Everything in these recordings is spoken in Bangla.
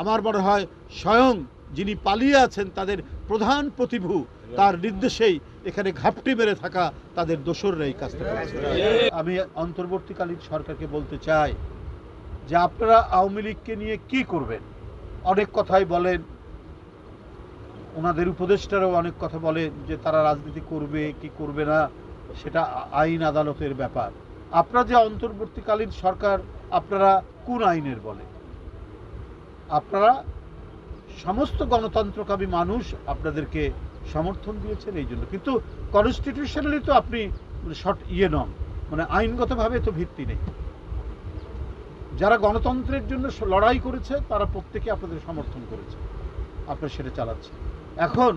আমার মনে হয় স্বয়ং যিনি পালিয়ে আছেন তাদের প্রধান প্রতিভু, তার নির্দেশেই এখানে ঘাপটি মেরে থাকা তাদের দোসররা এই কাজটা করেছে। আমি অন্তর্বর্তীকালীন সরকারকে বলতে চাই যে আপনারা আওয়ামী লীগকে নিয়ে কি করবেন? অনেক কথাই বলেন। ওনাদের উপদেষ্টারাও অনেক কথা বলেন যে তারা রাজনীতি করবে কি করবে না, সেটা আইন আদালতের ব্যাপার। আপনারা যে অন্তর্বর্তীকালীন সরকার, আপনারা কোন আইনের বলে আপনারা সমস্ত গণতন্ত্রকামী মানুষ আপনাদেরকে সমর্থন দিয়েছেন এই জন্য। কিন্তু কনস্টিটিউশনালি তো আপনি শর্ট ইয়ে নন মানে আইনগতভাবে তো ভিত্তি নেই। যারা গণতন্ত্রের জন্য লড়াই করেছে, তারা প্রত্যেকে আপনাদের সমর্থন করেছে। আপনারা সেটা চালাচ্ছেন। এখন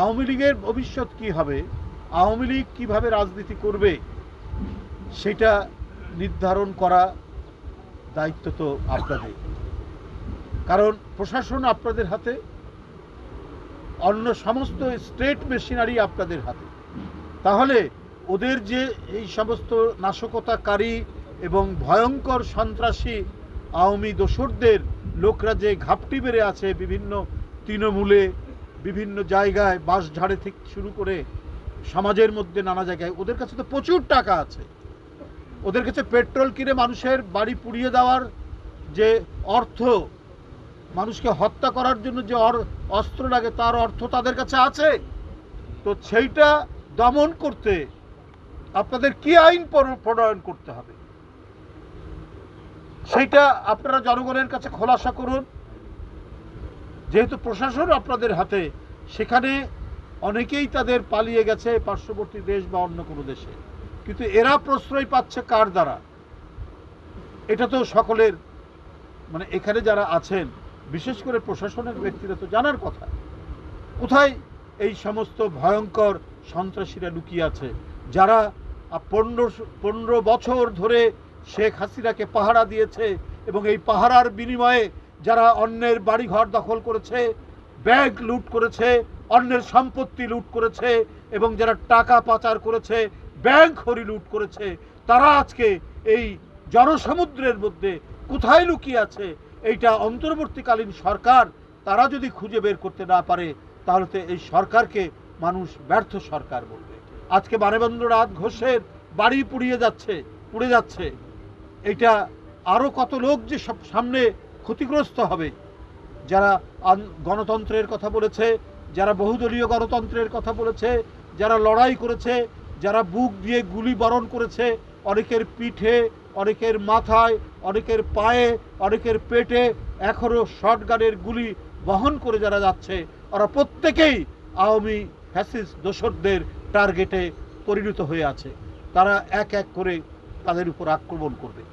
আওয়ামী লীগের ভবিষ্যৎ কি হবে, আওয়ামী লীগ কীভাবে রাজনীতি করবে, সেটা নির্ধারণ করা দায়িত্ব তো আপনাদের। কারণ প্রশাসন আপনাদের হাতে, অন্য সমস্ত স্টেট মেশিনারি আপনাদের হাতে। তাহলে ওদের যে এই সমস্ত নাশকতাকারী এবং ভয়ঙ্কর সন্ত্রাসী আওয়ামী দোসরদের, লোকরা যে ঘাপটি বেড়ে আছে বিভিন্ন তৃণমূলে, বিভিন্ন জায়গায় বাঁশঝাড়ে থেকে শুরু করে সমাজের মধ্যে নানা জায়গায়, ওদের কাছে তো প্রচুর টাকা আছে। ওদের কাছে পেট্রোল কিনে মানুষের বাড়ি পুড়িয়ে দেওয়ার যে অর্থ মানুষকে হত্যা করার জন্য যে অস্ত্র লাগে, তার অর্থ তাদের কাছে আছে। তো সেইটা দমন করতে আপনাদের কি আইন প্রণয়ন করতে হবে? সেইটা আপনারা জনগণের কাছে খোলাসা করুন। যেহেতু প্রশাসন আপনাদের হাতে, সেখানে অনেকেই তাদের পালিয়ে গেছে পার্শ্ববর্তী দেশ বা অন্য কোনো দেশে। কিন্তু এরা প্রশ্রয় পাচ্ছে কার দ্বারা? এটা তো সকলের মানে এখানে যারা আছেন বিশেষ করে প্রশাসনের ব্যক্তিরা তো জানার কথা। কোথায় এই সমস্ত ভয়ঙ্কর সন্ত্রাসীরা লুকিয়ে আছে? যারা পনেরো পনেরো বছর ধরে শেখ হাসিনাকে পাহারা দিয়েছে এবং এই পাহারার বিনিময়ে যারা অন্যের বাড়িঘর দখল করেছে, ব্যাগ লুট করেছে, অন্যের সম্পত্তি লুট করেছে এবং যারা টাকা পাচার করেছে, ব্যাংক হরি লুট করেছে, তারা আজকে এই জনসমুদ্রের মধ্যে কোথায় লুকিয়ে আছে? এইটা অন্তর্বর্তীকালীন সরকার, তারা যদি খুঁজে বের করতে না পারে, তাহলে তো এই সরকারকে মানুষ ব্যর্থ সরকার বলবে। আজকে মানবেন্দ্রনাথ ঘোষের বাড়ি পুড়িয়ে যাচ্ছে, পুড়ে যাচ্ছে। এটা আরও কত লোক যে সব সামনে ক্ষতিগ্রস্ত হবে। যারা গণতন্ত্রের কথা বলেছে, যারা বহুদলীয় গণতন্ত্রের কথা বলেছে, যারা লড়াই করেছে, যারা বুক দিয়ে গুলি বরণ করেছে, অনেকের পিঠে অনেকের মাথায়, অনেকের পায়ে, অনেকের পেটে এখনও শর্টগানের গুলি বহন করে যারা যাচ্ছে, ওরা প্রত্যেকেই আওয়ামী ফ্যাসিস দোসরদের টার্গেটে পরিণত হয়ে আছে। তারা এক এক করে তাদের উপর আক্রমণ করবে।